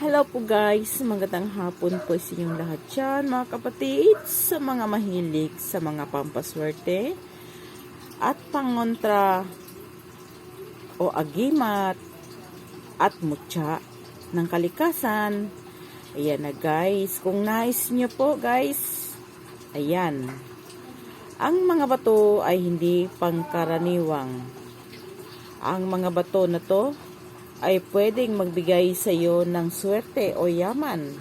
Hello po guys, magandang hapon po sa inyong lahat dyan mga kapatid sa mga mahilig sa mga pampaswerte at pangontra o agimat at mutya ng kalikasan. Ayan na guys, kung nais nyo po guys, ayan. Ang mga bato ay hindi pangkaraniwang. Ang mga bato na to ay pwedeng magbigay sa iyo ng swerte o yaman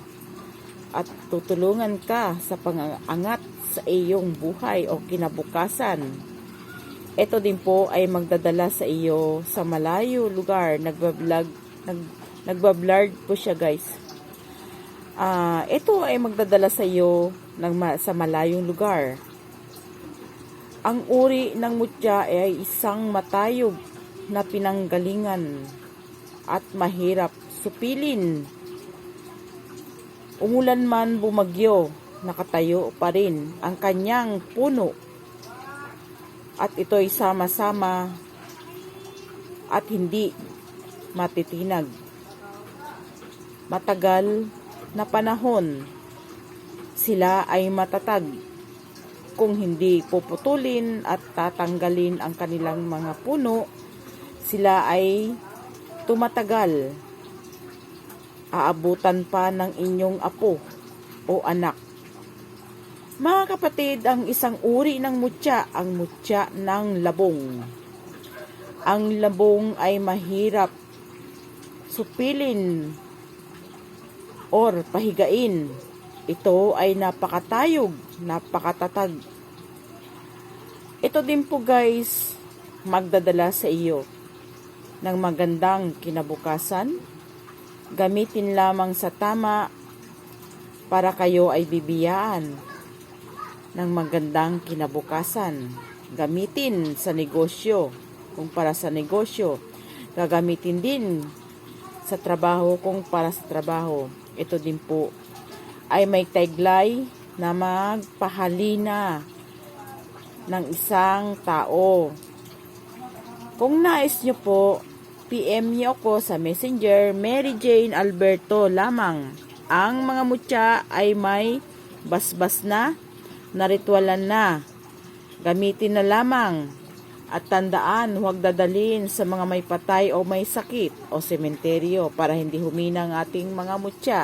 at tutulungan ka sa pangangat sa iyong buhay o kinabukasan. Ito din po ay magdadala sa iyo sa malayo lugar. Nagbablog, nag, nagbablard po siya guys. Ah, ito ay magdadala sa iyo ng, sa malayong lugar. Ang uri ng mutya ay isang matayog na pinanggalingan at mahirap supilin. Umulan man bumagyo, nakatayo pa rin ang kanyang puno. At ito'y sama-sama at hindi matitinag. Matagal na panahon, sila ay matatag kung hindi puputulin at tatanggalin ang kanilang mga puno, sila ay tumatagal. Aabutan pa ng inyong apo o anak. Mga kapatid, ang isang uri ng mutya, ang mutya ng labong. Ang labong ay mahirap supilin or pahigain. Ito ay napakatayog, napakatatag. Ito din po guys, magdadala sa iyo ng magandang kinabukasan. Gamitin lamang sa tama para kayo ay bibiyaan ng magandang kinabukasan. Gamitin sa negosyo kung para sa negosyo. Gagamitin din sa trabaho kung para sa trabaho. Ito din po ay may taglay na magpahalina ng isang tao. Kung nais nyo po, PM niyo ako sa Messenger Mary Jane Alberto lamang. Ang mga mutya ay may basbas na, naritwalan na. Gamitin na lamang. At tandaan, huwag dadalhin sa mga may patay o may sakit o sementeryo para hindi humina ang ating mga mutya.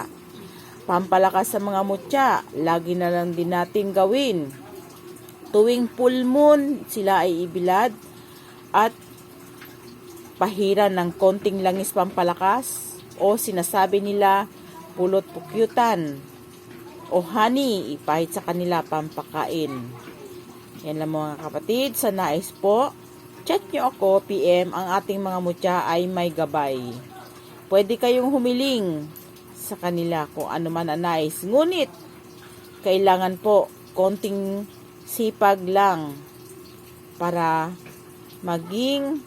Pampalakas sa mga mutya, lagi na lang din natin gawin. Tuwing full moon, sila ay ibilad at pahiran ng konting langis pampalakas o sinasabi nila pulot pukyutan o honey ipahit sa kanila pampakain. Yan lang mga kapatid, sa nais po, chat nyo ako, PM, ang ating mga mutya ay may gabay. Pwede kayong humiling sa kanila kung ano man ang nais. Ngunit, kailangan po konting sipag lang para maging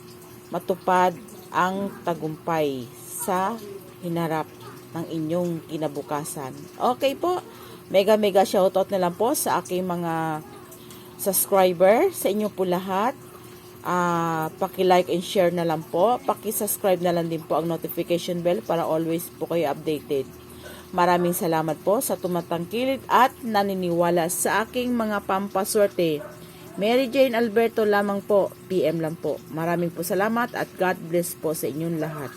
matupad ang tagumpay sa hinarap ng inyong kinabukasan. Okay po, mega mega shoutout na lang po sa aking mga subscriber, sa inyo po lahat. Ah, paki-like and share na lang po. Paki-subscribe na lang din po ang notification bell para always po kayo updated. Maraming salamat po sa tumatangkilik at naniniwala sa aking mga pampaswerte. Mary Jane Alberto lamang po, PM lang po. Maraming po salamat at God bless po sa inyong lahat.